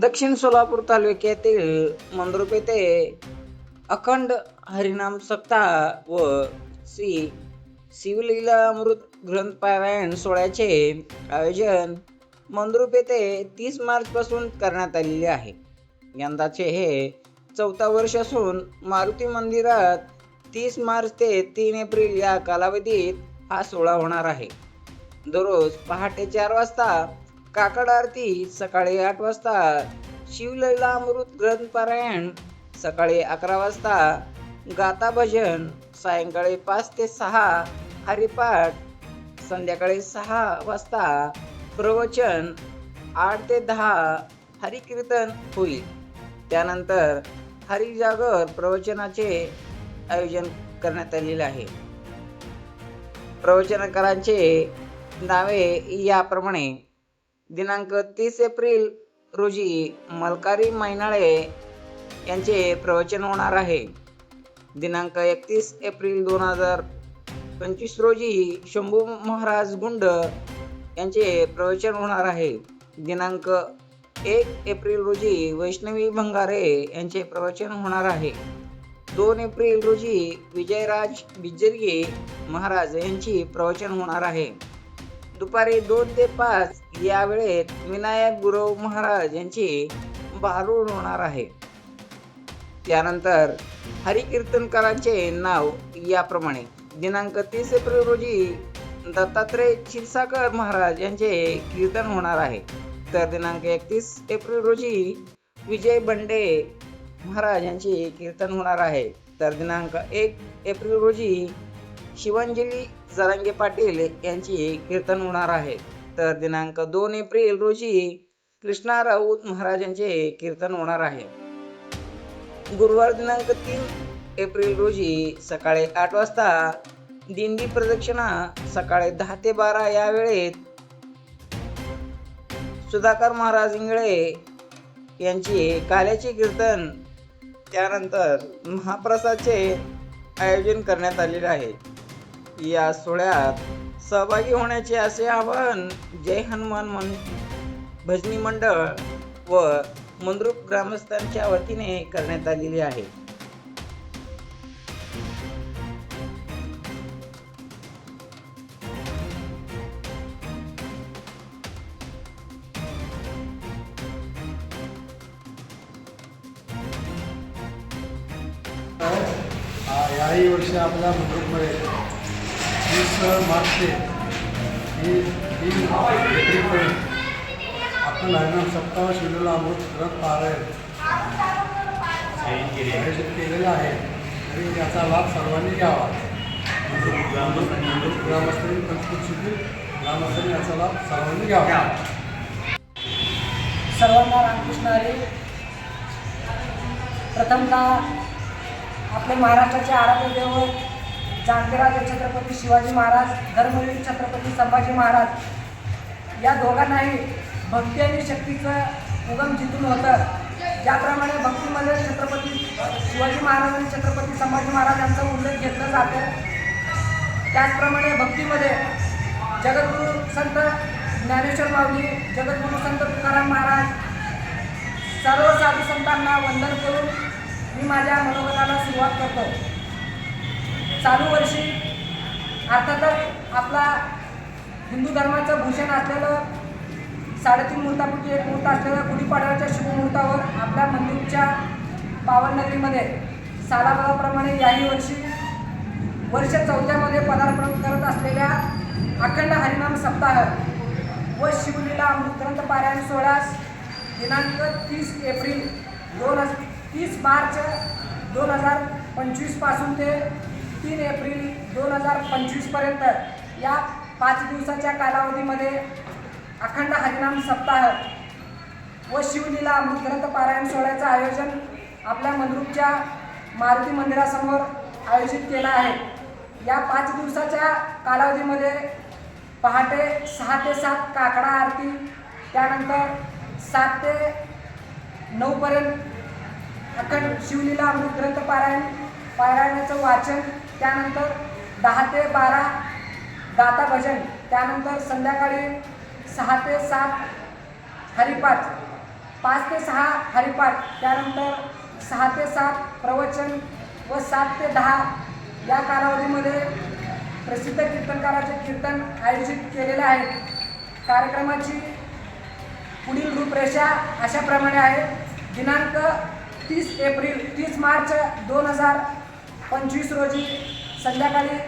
दक्षिण सोलापूर तालुक्यातील मंद्रुप येथे अखंड हरिनाम सप्ताह व श्री शिवलीला अमृत ग्रंथ सोहळ्याचे आयोजन मंद्रुप येथे तीस मार्चपासून करण्यात आलेले आहे. यंदाचे हे चौथा वर्ष असून मारुती मंदिरात तीस मार्च ते तीन एप्रिल या कालावधीत हा सोहळा होणार आहे. दररोज पहाटे चार वाजता काकड आरती सकाळी आठ वाजता. शिवलला अमृत ग्रंथपारायण सकाळी अकरा वाजता. गाता भजन सायंकाळी पाच ते सहा. हरिपाठ संध्याकाळी सहा वाजता. प्रवचन आठ ते दहा. हरिकीर्तन होईल. त्यानंतर हरिजागर प्रवचनाचे आयोजन करण्यात आलेले आहे. प्रवचनकारांचे नावे याप्रमाणे दिनांक तीस एप्रिल रोजी मलकारी मैनाळे यांचे प्रवचन होणार आहे. दिनांक एकतीस एप्रिल दोन हजार पंचवीस रोजी शंभू महाराज गुंड यांचे प्रवचन होणार आहे. दिनांक एक एप्रिल रोजी वैष्णवी भंगारे यांचे प्रवचन होणार आहे. दोन एप्रिल रोजी विजयराज बिजरगे महाराज यांची प्रवचन होणार आहे. दुपारी दोन ते पाच या वेळेत विनायक गुरव महाराज यांची भारूड होणार आहे. त्यानंतर हरिकीर्तनकारांचे नाव याप्रमाणे. दिनांक तीस एप्रिल रोजी दत्तात्रय क्षीरसागर महाराज यांचे कीर्तन होणार आहे. तर दिनांक एकतीस एप्रिल रोजी विजय बंडे महाराज यांचे कीर्तन होणार आहे. तर दिनांक एक एप्रिल रोजी शिवांजली जरांगे पाटील यांची कीर्तन होणार आहे. तर दिनांक दोन एप्रिल रोजी कृष्णा राऊत महाराजांचे कीर्तन होणार आहे. गुरुवार दिनांक तीन एप्रिल रोजी सकाळी आठ वाजता दिंडी प्रदक्षिणा सकाळी दहा ते बारा या वेळेत सुधाकर महाराज इंगळे यांची काल्याचे कीर्तन त्यानंतर महाप्रसादचे आयोजन करण्यात आलेले आहे. या सोहळ्यात सहभागी होण्याचे असे आवाहन जय हनुमान मन भजनी मंडळ व मंद्रुप ग्रामस्थांच्या वतीने करण्यात आलेले आहे. याही वर्षी आपल्या मुंबईमध्ये वीस मार्च ते ही तीन एप्रिलपर्यंत आपण हरिनाम सप्ताह शिवलेला अमृत ग्रंथ पारायण. आयोजित केलेलं आहे. तरी याचा लाभ सर्वांनी घ्यावा. ग्रामस्थांनी. पंचकृषीतील ग्रामस्थांनी याचा लाभ सर्वांनी घ्यावा. सर्वांना रामकृष्ण हरी. प्रथमतः आपले महाराष्ट्राचे आराध्य दैवत जाणतेराजे छत्रपती शिवाजी महाराज धर्मवीर छत्रपती संभाजी महाराज या दोघांनाही भक्ती आणि शक्तीचं उगम जिथून होतं ज्याप्रमाणे भक्तीमध्ये छत्रपती शिवाजी महाराज आणि छत्रपती संभाजी महाराज यांचा उल्लेख घेतला जातो. त्याचप्रमाणे भक्तीमध्ये जगद्गुरू संत ज्ञानेश्वर माऊली जगद्गुरू संत तुकाराम महाराज सर्व साधू संतांना वंदन करून मी माझ्या मनोगताला सुरुवात करतो. चालू वर्षी अर्थातच आपला हिंदू धर्माचं भूषण असलेलं साडेतीन मुहूर्तापैकी एक मुहूर्त असलेलं गुढीपाडव्याच्या शुभमुहूर्तावर आपल्या मंदिरच्या पावननगरीमध्ये सालाबादाप्रमाणे याही वर्षी वर्ष चौथ्यामध्ये पदार्पण करत असलेल्या अखंड हरिनाम सप्ताह व शिवलीला अमृतग्रंथ पारायण सोहळ्यास दिनांक तीस एप्रिल दोन हज तीस मार्च दोन हजार पंचवीसपासून ते तीन एप्रिल दोन हजार पंचवीसपर्यंत या पाच दिवसाच्या कालावधीमध्ये अखंड हरिनाम सप्ताह व शिवलीला अमृतग्रंथ पारायण सोहळ्याचं आयोजन आपल्या मंद्रुपच्या मारुती मंदिरासमोर आयोजित केलं आहे. या पाच दिवसाच्या कालावधीमध्ये पहाटे सहा ते सात काकडा आरती त्यानंतर सात ते नऊपर्यंत अखंड शिवलीला अमृत पारायण पारायणाचं वाचन त्यानंतर दहा ते बारा गाता भजन त्यानंतर संध्याकाळी सहा ते सात हरिपाठ पाच ते सहा हरिपाठ त्यानंतर सहा ते सात प्रवचन व सात ते दहा या कालावधीमध्ये प्रसिद्ध कीर्तनकाराचे कीर्तन आयोजित केलेले आहे. कार्यक्रमाची पुढील रूपरेषा अशाप्रमाणे आहे. दिनांक तीस एप्रिल तीस मार्च दोन हजार पंचवीस रोजी संध्याकाळी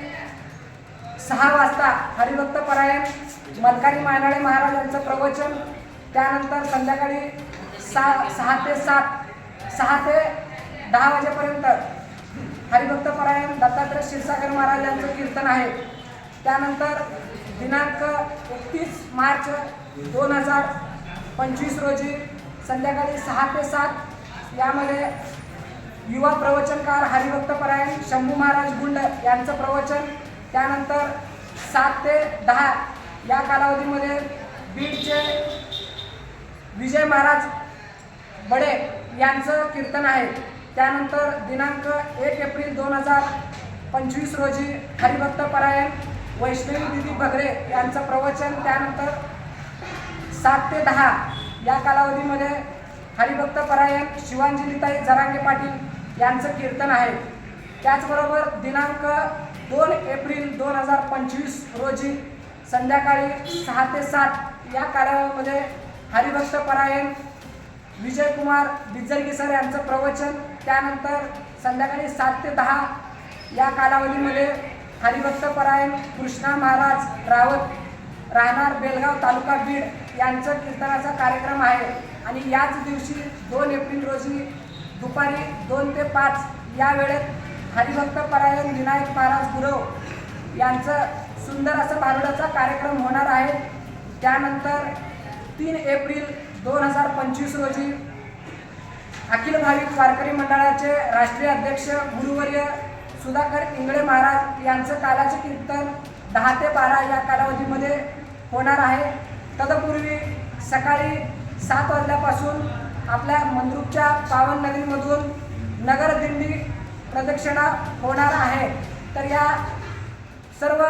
सहा वाजता हरिभक्त परायण मलकारी मानाळे महाराज यांचं प्रवचन. त्यानंतर संध्याकाळी सा सहा ते सात सहा ते दहा वाजेपर्यंत हरिभक्त परायण दत्तात्रय क्षीरसागर महाराज यांचं कीर्तन आहे. त्यानंतर दिनांक एकतीस मार्च दोन हजार पंचवीस रोजी संध्याकाळी सहा ते सात यामध्ये युवा प्रवचनकार हरिभक्त परायण शंभू महाराज गुंड यांचं प्रवचन. त्यानंतर सात ते दहा या कालावधीमध्ये बीडचे विजय महाराज बडे यांचं कीर्तन आहे. त्यानंतर दिनांक एक एप्रिल दोन हजार पंचवीस रोजी हरिभक्त परायण वैष्णवी दिदी भगरे यांचं प्रवचन. त्यानंतर सात ते दहा या कालावधीमध्ये हरिभक्त परायण शिवांजलीताई जरांगे पाटील यांचं कीर्तन आहे. त्याचबरोबर दिनांक दोन एप्रिल दोन हजार पंचवीस रोजी संध्याकाळी सहा ते सात या कालावधीमध्ये हरिभक्त परायण विजयकुमार बिजलगी सर यांचं प्रवचन त्यानंतर संध्याकाळी सात ते दहा या कालावधीमध्ये हरिभक्त परायण कृष्णा महाराज रावत राहणार बेलगाव तालुका बीड यांचं कीर्तनाचा कार्यक्रम आहे. आणि याच दिवशी दोन एप्रिल रोजी दुपारी दोन ते पाच या वेळेत हरिभक्त परायण विनायक महाराज गुरव यांचं सुंदर असं भारुडाचा कार्यक्रम होणार आहे. त्यानंतर तीन एप्रिल दोन हजार पंचवीस रोजी अखिल भाविक वारकरी मंडळाचे राष्ट्रीय अध्यक्ष गुरुवर्य सुधाकर इंगळे महाराज यांचं कालाचे कीर्तन दहा ते बारा या कालावधीमध्ये होणार आहे. तदपूर्वी सकाळी सात वाजल्यापासून आपल्या मंद्रुपच्या पावन नदीमधून नगरदिंडी प्रदक्षिणा होणार आहे. तर या सर्व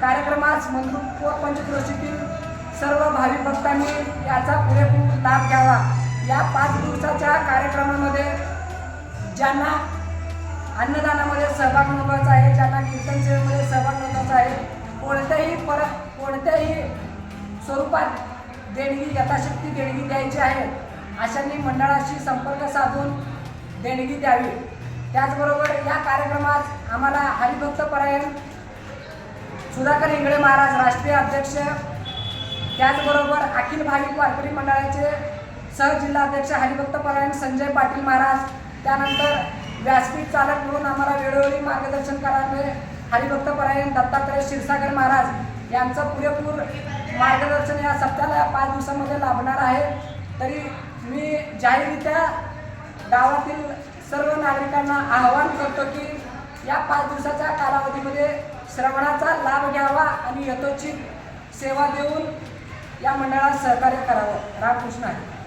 कार्यक्रमास मंद्रुप व पंचक्रोशीतील सर्व भावी भक्तांनी याचा पुरेपूर लाभ घ्यावा. या पाच दिवसाच्या कार्यक्रमामध्ये ज्यांना अन्नदानामध्ये सहभाग नोंदवायचा आहे ज्यांना कीर्तन सेवेमध्ये सहभाग नोंदवायचा आहे कोणत्याही पर कोणत्याही स्वरूपात देणगी यथाशक्ती देणगी द्यायची आहे. अशांनी मंडळाशी संपर्क साधून देणगी द्यावी. त्याचबरोबर या कार्यक्रमात आम्हाला हरिभक्त परायण सुधाकर इंगळे महाराज राष्ट्रीय अध्यक्ष त्याचबरोबर अखिल भाविक वारकरी मंडळाचे सहजिल्हाध्यक्ष हरिभक्त परायण संजय पाटील महाराज त्यानंतर व्यासपीठ चालक म्हणून आम्हाला वेळोवेळी मार्गदर्शन करावे हरिभक्त परायण दत्तात्रय क्षीरसागर महाराज यांचं पुरेपूर मार्गदर्शन या सप्ताहाला या पाच दिवसामध्ये लाभणार आहे. शाहीरित्या गावातील सर्व नागरिकांना आवाहन करतो की या पाच दिवसाच्या कालावधीमध्ये श्रवणाचा लाभ घ्यावा आणि यथोचित सेवा देऊन या मंडळात सहकार्य करावं. रामकृष्ण आहे.